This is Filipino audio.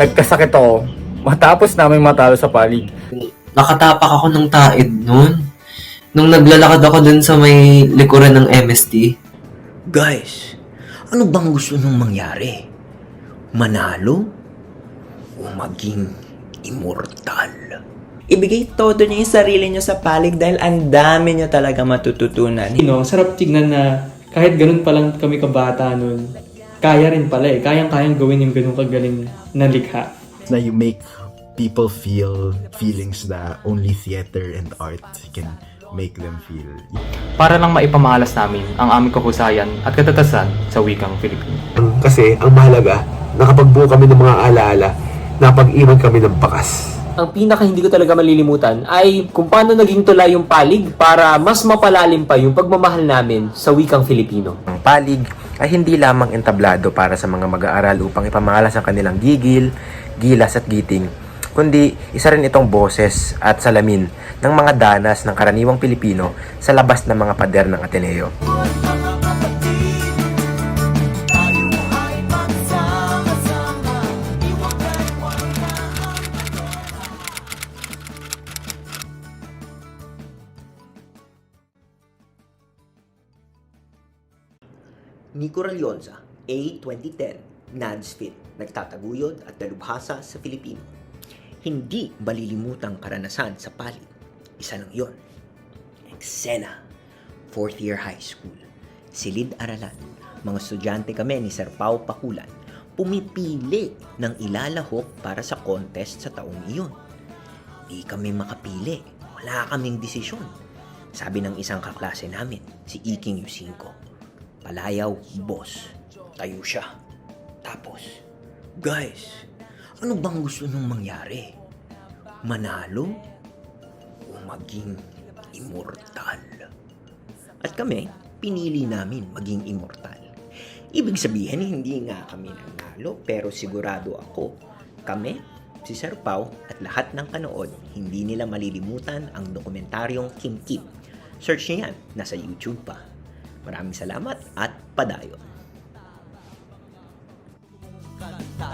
nagkasakit ako matapos namin matalo sa palig. Nakatapak ako ng taid nun. Nung naglalakad ako dun sa may likuran ng MST. Guys, ano bang gusto nung mangyari? Manalo? O maging immortal? Ibigay todo niyo yung sarili niyo sa palig dahil ang dami niyo talaga matututunan. you know, sarap tignan na kahit ganun pa lang kami kabata nun, kaya rin pala eh. Kayang-kayang gawin yung ganun kagaling na likha. na you make people feel feelings that only theater and art can make them feel. para lang maipamahalas namin ang aming kahusayan at katatasan sa wikang Filipino. Kasi ang mahalaga, nakapagbuo kami ng mga alaala, napag-iwan kami ng bakas. ang pinaka hindi ko talaga malilimutan ay kung paano naging tula yung palig para mas mapalalim pa yung pagmamahal namin sa wikang Filipino. Ang palig ay hindi lamang entablado para sa mga mag-aaral upang ipamahalas ang kanilang gigil, gilas at giting, kundi isa rin itong boses at salamin ng mga danas ng karaniwang Pilipino sa labas ng mga pader ng Ateneo. Nico Ralyonza, A 2010, NADSFIT, nagtataguyod at dalubhasa sa Filipino. Hindi malilimutang karanasan sa palit. Isa lang yon. Eksena, fourth year high school. Silid Aralan, mga estudyante kami ni Sir Pau Pakulan, pumipili ng ilalahok para sa contest sa taong iyon. Di kami makapili. Wala kaming desisyon. Sabi ng isang kaklase namin, si Iking Yusinko. Palayaw, boss. Tayo siya. Tapos, guys, ano bang gusto nung mangyari? Manalo? O maging immortal? At kami, pinili namin maging immortal. Ibig sabihin, hindi nga kami nanalo, pero sigurado ako, kami, si Sir Pau, at lahat ng kanood, hindi nila malilimutan ang dokumentaryong Kim Kip. Search niyo yan, nasa YouTube pa. Maraming salamat at padayon. Kanta.